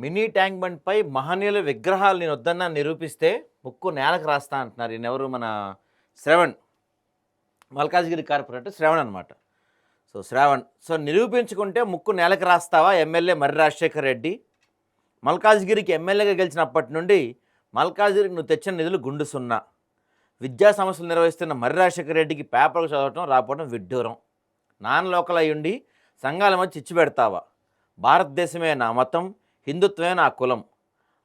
Mini tank bund పై మహనీయుల విగ్రహాలు నేను వద్దన్నా నిరూపిస్తే ముక్కు నేలకు రాస్తా అంటున్నారు. ఈయనెవరు మన శ్రవణ్. మల్కాజ్గిరి కార్పొరేటర్ శ్రవణ్ అనమాట సో శ్రావణ్. సో నిరూపించుకుంటే ముక్కు నేలకు రాస్తావా? ఎమ్మెల్యే మర్రి రాజశేఖర్ రెడ్డి. మల్కాజ్గిరికి ఎమ్మెల్యేగా గెలిచినప్పటి నుండి మల్కాజ్గిరికి నువ్వు తెచ్చిన నిధులు గుండు సున్నా. విద్యా సమస్యలు నిర్వహిస్తున్న మర్రి రాజశేఖర రెడ్డికి పేపర్లు చదవటం రాపోవడం విడ్డూరం. నాన్ లోకల్ అయ్యుండి సంఘాల మధ్య చిచ్చు పెడతావా? భారతదేశమే నా మతం. హిందుత్వమే నా కులం.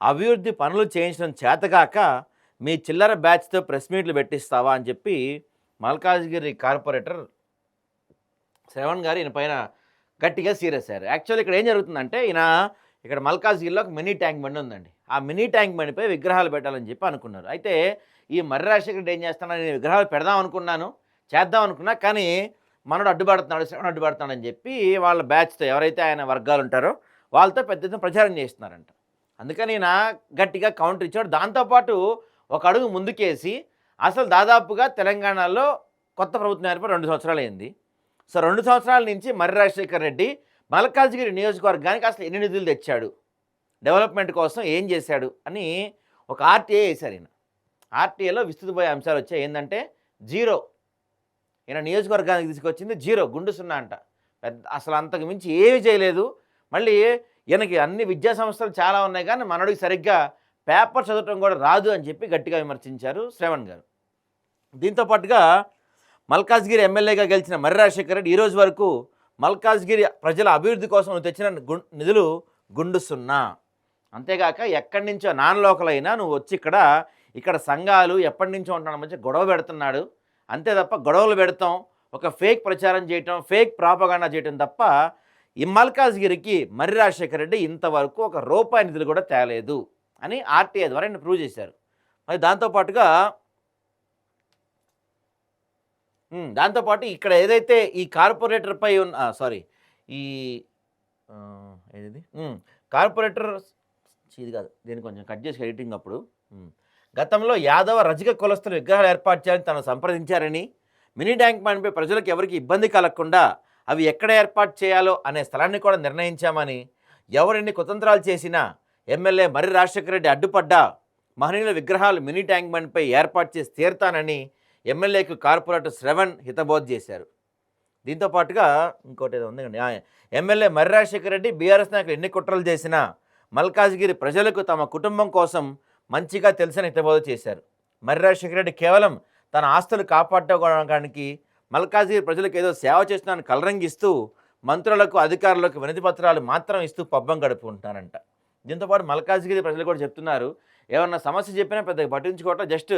అభివృద్ధి పనులు చేయించడం చేతగాక మీ చిల్లర బ్యాచ్తో ప్రెస్ మీట్లు పెట్టిస్తావా అని చెప్పి మల్కాజ్గిరి కార్పొరేటర్ శ్రవణ్ గారు ఈయన పైన గట్టిగా సీరియస్ అయ్యారు. యాక్చువల్లీ ఇక్కడ ఏం జరుగుతుందంటే ఈయన ఇక్కడ మల్కాజ్గిరిలో ఒక మినీ ట్యాంక్ బండి ఉందండి. ఆ మినీ ట్యాంక్ బండిపై విగ్రహాలు పెట్టాలని చెప్పి అనుకున్నారు. అయితే ఈ మర్రి రాజశేఖర ఏం చేస్తానని నేను విగ్రహాలు పెడదాం అనుకున్నాను చేద్దాం అనుకున్నా కానీ మనడు అడ్డుపడుతున్నాడు శ్రవణ్ అడ్డుపడుతున్నాడని చెప్పి వాళ్ళ బ్యాచ్తో ఎవరైతే ఆయన వర్గాలు ఉంటారో వాళ్ళతో పెద్ద ఎత్తున ప్రచారం చేస్తున్నారంట. అందుకని ఈయన గట్టిగా కౌంటర్ ఇచ్చాడు. దాంతోపాటు ఒక అడుగు ముందుకేసి అసలు దాదాపుగా తెలంగాణలో కొత్త ప్రభుత్వం ఏర్పడి రెండు సంవత్సరాలు అయింది సో రెండు సంవత్సరాల నుంచి మర్రి రాజశేఖర్ రెడ్డి మల్కాజ్గిరి నియోజకవర్గానికి అసలు ఎన్ని నిధులు తెచ్చాడు? డెవలప్మెంట్ కోసం ఏం చేశాడు? అని ఒక ఆర్టీఏ వేశారు ఈయన. ఆర్టీఏలో విస్తృతపోయే అంశాలు వచ్చాయి. ఏంటంటే జీరో. ఈయన నియోజకవర్గానికి తీసుకొచ్చింది జీరో. గుండు సున్నా అంట. పెద్ద అసలు అంతకు మించి ఏమీ చేయలేదు. మళ్ళీ ఈయనకి అన్ని విద్యా సంస్థలు చాలా ఉన్నాయి కానీ మనడికి సరిగ్గా పేపర్ చదవటం కూడా రాదు అని చెప్పి గట్టిగా విమర్శించారు శ్రవణ్ గారు. దీంతో పాటుగా మల్కాజ్గిరి ఎమ్మెల్యేగా గెలిచిన మర్రి రాజశేఖర రెడ్డి ఈరోజు వరకు మల్కాజ్గిరి ప్రజల అభివృద్ధి కోసం తెచ్చిన నిధులు గుండు సున్నా. అంతేగాక ఎక్కడి నుంచో నాన్ లోకల్ అయినా నువ్వు వచ్చి ఇక్కడ ఇక్కడ సంఘాలు ఎప్పటి నుంచో ఉంటున్న మధ్య గొడవ పెడుతున్నాడు. అంతే తప్ప గొడవలు పెడతాం ఒక ఫేక్ ప్రచారం చేయటం ఫేక్ ప్రాపగాండా చేయటం తప్ప ఈ మల్కాజ్గిరికి మర్రి రాజశేఖర రెడ్డి ఇంతవరకు ఒక రూపాయి నిధులు కూడా తేలేదు అని ఆర్టీఐ ద్వారా ఆయన ప్రూవ్ చేశారు. మరి దాంతోపాటుగా దాంతోపాటు ఇక్కడ ఏదైతే ఈ కార్పొరేటర్పై ఉన్న సారీ ఈ ఏది కార్పొరేటర్ ఇది కాదు దీన్ని కొంచెం కట్ చేసి ఎడిటింగ్ అప్పుడు గతంలో యాదవ రజక కులస్తుల విగ్రహాలు ఏర్పాటు చేయాలని తను సంప్రదించారని మినీ ట్యాంక్ బండ్పై ప్రజలకు ఎవరికి ఇబ్బంది కలగకుండా అవి ఎక్కడ ఏర్పాటు చేయాలో అనే స్థలాన్ని కూడా నిర్ణయించామని ఎవరెన్ని కుతంత్రాలు చేసినా ఎమ్మెల్యే మర్రి రాజశేఖర రెడ్డి అడ్డుపడ్డా మహనీయుల విగ్రహాలు మినీ ట్యాంక్ బండ్పై ఏర్పాటు చేసి తీరుతానని ఎమ్మెల్యేకు కార్పొరేటర్ శ్రవణ్ హితబోధ్ చేశారు. దీంతో పాటుగా ఇంకోటి ఏదో ఉంది ఎమ్మెల్యే మర్రి రాజశేఖర రెడ్డి బీఆర్ఎస్ నాయకులు ఎన్ని కుట్రలు చేసినా మల్కాజ్గిరి ప్రజలకు తమ కుటుంబం కోసం మంచిగా తెలిసిన హితబోధ చేశారు. మర్రి రాజశేఖర రెడ్డి కేవలం తన ఆస్తులు కాపాడుకోవడానికి మల్కాజ్గిరి ప్రజలకు ఏదో సేవ చేస్తున్నాను కలరంగిస్తూ మంత్రులకు అధికారులకు వినతి పత్రాలు మాత్రం ఇస్తూ పబ్బం గడుపుకుంటున్నారంట. దీంతోపాటు మల్కాజ్గిరి ప్రజలు కూడా చెప్తున్నారు ఏమన్నా సమస్య చెప్పినా పెద్దగా పట్టించుకోవటం జస్ట్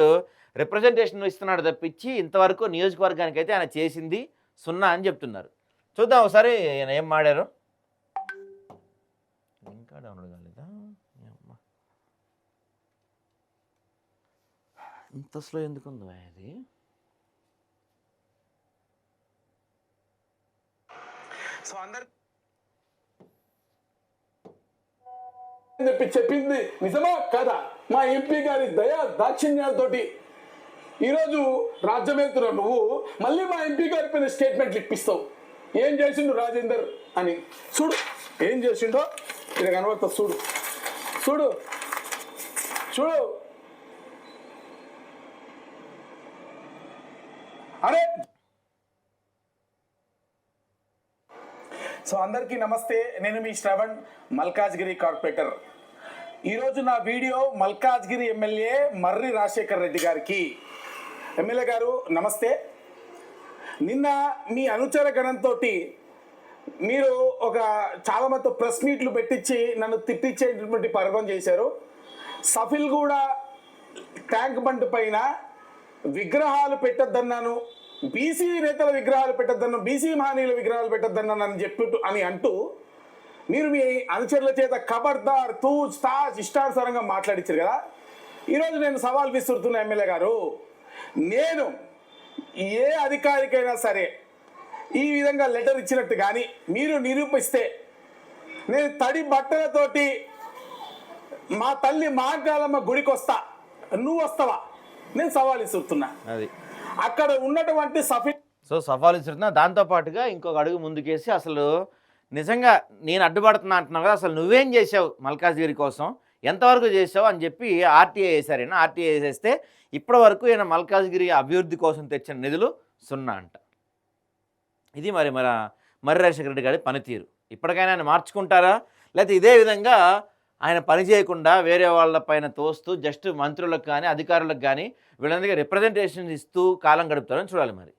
రిప్రజెంటేషన్ ఇస్తున్నాడు తప్పించి ఇంతవరకు నియోజకవర్గానికి అయితే ఆయన చేసింది సున్నా అని చెప్తున్నారు. చూద్దాం ఒకసారి ఆయన ఏం మాడారు? ఇంకా డౌన్లోడ్ కాలేదా? ఇంత స్లో ఎందుకు ఉంది అది? సో అందరు చెప్పి చెప్పింది నిజమా కదా? మా ఎంపీ గారి దయా దాక్షిణ్యాలతోటి ఈరోజు రాజ్యం వెళ్తున్నావు నువ్వు మళ్ళీ మా ఎంపీ గారి పైన స్టేట్మెంట్లు ఇప్పిస్తావు ఏం చేసిండు రాజేందర్ అని. చూడు ఏం చేసిండో ఇది కనబడుతుంది చూడు. చూడు చూడు. అరే! సో అందరికీ నమస్తే నేను మీ శ్రవణ్ మల్కాజ్గిరి కార్పొరేటర్. ఈరోజు నా వీడియో మల్కాజ్గిరి ఎమ్మెల్యే మర్రి రాజశేఖర్ రెడ్డి గారికి. ఎమ్మెల్యే గారు నమస్తే. నిన్న మీ అనుచర గణంతో మీరు ఒక చాలా మంది ప్రెస్ మీట్లు పెట్టించి నన్ను తిట్టించేటటువంటి పర్వం చేశారు. సఫిల్ కూడా ట్యాంక్ బండ్ పైన విగ్రహాలు పెట్టద్దన్నాను. బీసీ నేతల విగ్రహాలు పెట్టద్దన్న బీసీ మహనీయుల విగ్రహాలు పెట్టద్దన్న అని చెప్పి అని అంటూ మీరు మీ అనుచరుల చేత ఖబర్దార్ తూ తాజ్ ఇష్టానుసారంగా మాట్లాడించారు కదా. ఈరోజు నేను సవాల్ విసురుతున్న ఎమ్మెల్యే గారు నేను ఏ అధికారికైనా సరే ఈ విధంగా లెటర్ ఇచ్చినట్టు కానీ మీరు నిరూపిస్తే నేను తడి బట్టలతోటి మా తల్లి మహాకాలమ్మ గుడికి వస్తా నువ్వు వస్తావా నేను సవాల్ ఇస్తున్నా అది. అక్కడ ఉన్నటువంటి సఫీ సో సవాలు ఇస్తున్నా దాంతోపాటుగా ఇంకొక అడుగు ముందుకేసి అసలు నిజంగా నేను అడ్డుపడుతున్నా అంటున్నావు కదా అసలు నువ్వేం చేసావు మల్కాజ్గిరి కోసం? ఎంతవరకు చేసావు అని చెప్పి ఆర్టీఐ వేశారు. ఈయన ఆర్టీఐ వేసేస్తే ఇప్పటి వరకు ఈయన మల్కాజ్గిరి అభివృద్ధి కోసం తెచ్చిన నిధులు సున్నా అంట. ఇది మరి మన మర్రి రాజశేఖర రెడ్డి గారి పనితీరు. ఇప్పటికైనా ఆయన మార్చుకుంటారా? లేకపోతే ఇదే విధంగా ఆయన పని చేయకుండా వేరే వాళ్ళ పైన తోస్తూ జస్ట్ మంత్రులకు కానీ అధికారులకు కానీ వీళ్ళందరికీ రిప్రజెంటేషన్ ఇస్తూ కాలం గడుపుతారని చూడాలి మరి.